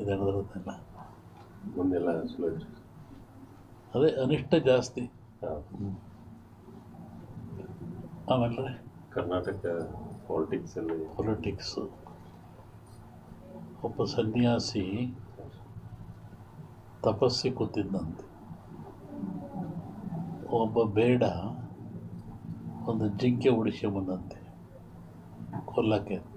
ಇದು ನಡೆದಿರೋದೆಲ್ಲ ಮುಂದೆಲ್ಲ ಚಲೋ ಐತ್ರಿ ಅದೇ ಅನಿಷ್ಟ ಜಾಸ್ತಿ. ಆಮೇಲೆ ಕರ್ನಾಟಕ ಪಾಲಿಟಿಕ್ಸಲ್ಲಿ ಪೊಲಿಟಿಕ್ಸು ಒಬ್ಬ ಸನ್ಯಾಸಿ ತಪಸ್ಸಿ ಕೂತಿದ್ದಂತೆ. ಒಬ್ಬ ಬೇಡ ಒಂದು ಜಿಂಕೆ ಬಂದಂತೆ. ಕೊಲ್ಲಕ್ಕೆ ಅಂತ.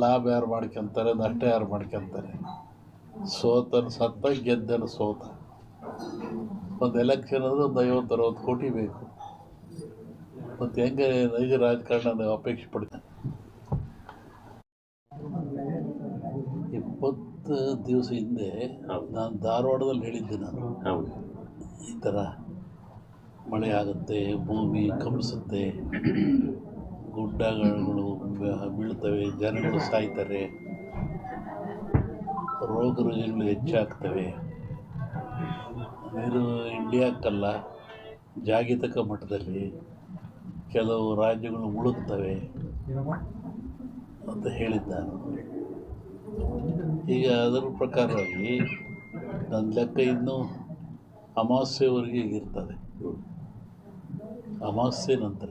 ಲಾಭ ಯಾರು ಮಾಡ್ಕೊತಾರೆ ನಷ್ಟ ಯಾರು ಮಾಡ್ಕೊತಾರೆ? ಸೋತನ ಸತ್ತ ಗೆದ್ದನ ಸೋತ. ಒಂದು ಎಲೆಕ್ಷನ್ ಅಂದರೆ ಒಂದು ಐವತ್ತು ಅರವತ್ತು ಕೋಟಿ ಬೇಕು. ಮತ್ತು ಹೆಂಗೆ ನೈಜ ರಾಜಕಾರಣ ನಾವು ಅಪೇಕ್ಷೆ ಪಡ್ತೇನೆ ಇಪ್ಪತ್ತು ದಿವಸ ಹಿಂದೆ ನಾನು ಧಾರವಾಡದಲ್ಲಿ ಹೇಳಿದ್ದೆ ನಾನು. ಈ ಥರ ಮಳೆ ಆಗುತ್ತೆ ಭೂಮಿ ಕಂಪಿಸುತ್ತೆ ಗುಡ್ಡಗಳು ಬೀಳ್ತವೆ ಜನಗಳು ಸಾಯ್ತಾರೆ. ರೋಗ ರುಜಿನಗಳು ಹೆಚ್ಚಾಗ್ತವೆ. ನೀರು ಇಂಡಿಯಾಕ್ಕಲ್ಲ ಜಾಗತಿಕ ಮಟ್ಟದಲ್ಲಿ ಕೆಲವು ರಾಜ್ಯಗಳು ಮುಳುಗ್ತವೆ ಅಂತ ಹೇಳಿದ್ದಾನೆ. ಈಗ ಅದರ ಪ್ರಕಾರವಾಗಿ ನನ್ನ ಲೆಕ್ಕ ಇನ್ನೂ ಅಮಾವಾಸ್ಯೆವರೆಗೆ ಇರ್ತದೆ. ಅಮಾವಾಸ್ಯೆ ನಂತರ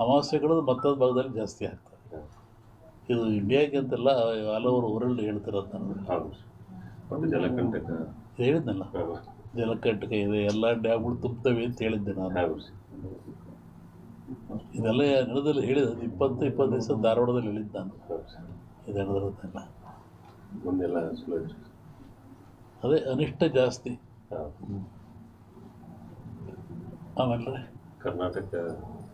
ಅಮಾವಾಸ್ಯೆಗಳು ಭತ್ತದ ಭಾಗದಲ್ಲಿ ಜಾಸ್ತಿ ಆಗ್ತದೆ. ಇದು ಇಂಡಿಯಾಗೆ ಅಂತಲ್ಲ ಹಲವರು ಊರಲ್ಲಿ ಹೇಳ್ತಿರೋದು ನಾನು. ಹೇಳಿದ್ನಲ್ಲ. ಜಲಕಂಟಕ ಇದೆ ಎಲ್ಲ ಡ್ಯಾಮ್ಗಳು ತುಂಬ್ತವೆ ಅಂತ ಹೇಳಿದ್ದೆ ನಾನು. ಇದೆಲ್ಲ ನಡೆದಲ್ಲಿ ಹೇಳಿದ ಇಪ್ಪತ್ತು ಇಪ್ಪತ್ತು ದಿವಸ ಧಾರವಾಡದಲ್ಲಿ ಹೇಳಿದ್ದು ನಾನು. ಇದು ಅದೇ ಅನಿಷ್ಟ ಜಾಸ್ತಿ. ಆಮೇಲೆ? ಕರ್ನಾಟಕ.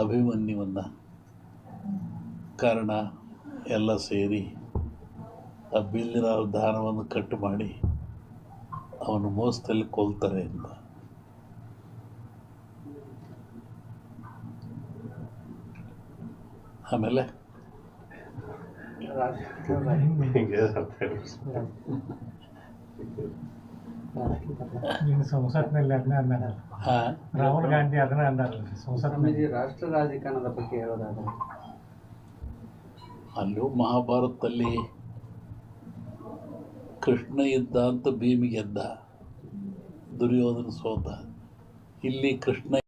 ಅಭಿಮನ್ಯುವನ್ನು ಕಾರಣ ಎಲ್ಲ ಸೇರಿ ಆ ಬಿಲ್ಲಿನ ದಾನವನ್ನು ಕಟ್ಟು ಮಾಡಿ ಅವನು ಮೋಸದಲ್ಲಿ ಕೊಲ್ತಾರೆ ಅಂತ ಆಮೇಲೆ ಸಂಸತ್ನಲ್ಲಿ ಅದನ್ನೇ ರಾಹುಲ್ ಗಾಂಧಿ ಅದನ್ನೇ ಅಂದಾರಲ್ಲ. ಸಂಸತ್ ರಾಷ್ಟ್ರ ರಾಜಕಾರಣದ ಬಗ್ಗೆ ಹೇಳೋದಾದ್ರೆ? ಅಲ್ಲೂ ಮಹಾಭಾರತದಲ್ಲಿ ಕೃಷ್ಣ ಇದ್ದ ಅಂತ ಭೀಮಿಗೆ ಗೆದ್ದ ದುರ್ಯೋಧನ ಸೋತ. ಇಲ್ಲಿ ಕೃಷ್ಣ